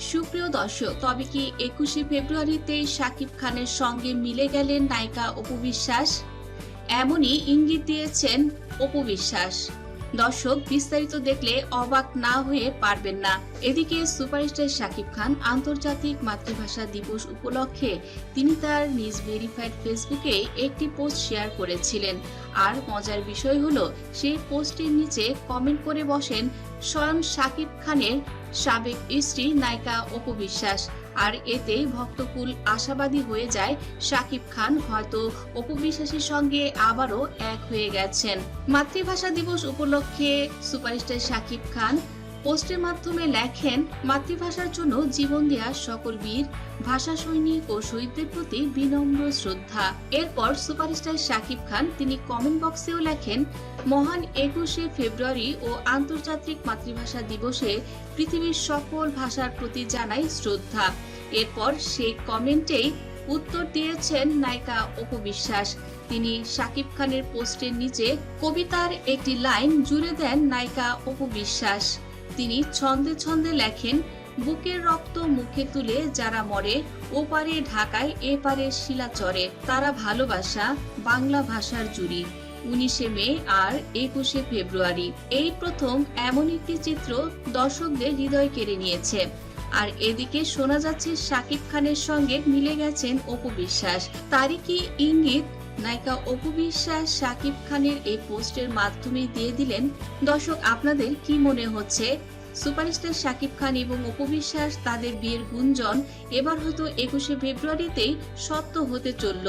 সুপ্রিয় দর্শক, তবে কি একুশে ফেব্রুয়ারিতে শাকিব খানের সঙ্গে মিলে গেলেন নায়িকা অপু বিশ্বাস? এমনই ইঙ্গিত দিয়েছেন অপু বিশ্বাস। দর্শক, বিস্তারিত দেখলে অবাক না হয়ে পারবেন না। এদিকে সুপারস্টার শাকিব খান আন্তর্জাতিক মাতৃভাষা দিবস উপলক্ষে তিনি তার নিজ ভেরিফাইড ফেসবুকে একটি পোস্ট শেয়ার করেছিলেন। আর মজার বিষয় হলো, সেই পোস্টের নিচে কমেন্ট করে বসেন স্বয়ং শাকিব খানের সাবেক স্ত্রী নায়িকা অপু বিশ্বাস। আর এতে ভক্তকুল আশাবাদী হয়ে যায় শাকিব খান, হয়তো অপু বিশ্বাসের সঙ্গে আবারও এক হয়ে গেছেন। মাতৃভাষা দিবস উপলক্ষে সুপারস্টার শাকিব খান পোস্টের মাধ্যমে লেখেন, মাতৃভাষার জন্য জীবন দেয়া সকল বীর, ভাষা সৈনিক ও শহীদদের প্রতি বিনম্র শ্রদ্ধা। এরপর সুপারস্টার শাকিব খান, তিনি কমেন্ট বক্সেও লেখেন, মহান একুশে ফেব্রুয়ারি ও আন্তর্জাতিক মাতৃভাষা দিবসে পৃথিবীর সকল ভাষার প্রতি জানাই শ্রদ্ধা। এরপর সেই কমেন্টেই উত্তর দিয়েছেন নায়িকা অপু বিশ্বাস। তিনি শাকিব খানের পোস্টের নিচে কবিতার একটি লাইন জুড়ে দেন নায়িকা অপু বিশ্বাস। তিনি ছন্দে ছন্দে লেখেন, বুকের রক্ত মুখে তুলে যারা মরে ওপারে ঢাকায় এপারে শিলাচরে তারা ভালোবাসা, বাংলা ভাষার জুড়ি। উনিশে মে আর একুশে ফেব্রুয়ারি। এই প্রথম এমন একটি চিত্র দর্শকদের হৃদয় কেড়ে নিয়েছে। আর এদিকে শোনা যাচ্ছে শাকিব খানের সঙ্গে মিলে গেছেন অপু বিশ্বাস। তারই কি ইঙ্গিত? নায়িকা অপু বিশ্বাস সাকিব খানের এই পোস্টের মাধ্যমে দিয়ে দিলেন, দর্শক, আপনাদের কি মনে হচ্ছে? সুপারস্টার শাকিব খান এবং অপু বিশ্বাস তাদের বিয়ের গুঞ্জন এবার হয়তো একুশে ফেব্রুয়ারিতেই সত্য হতে চলল।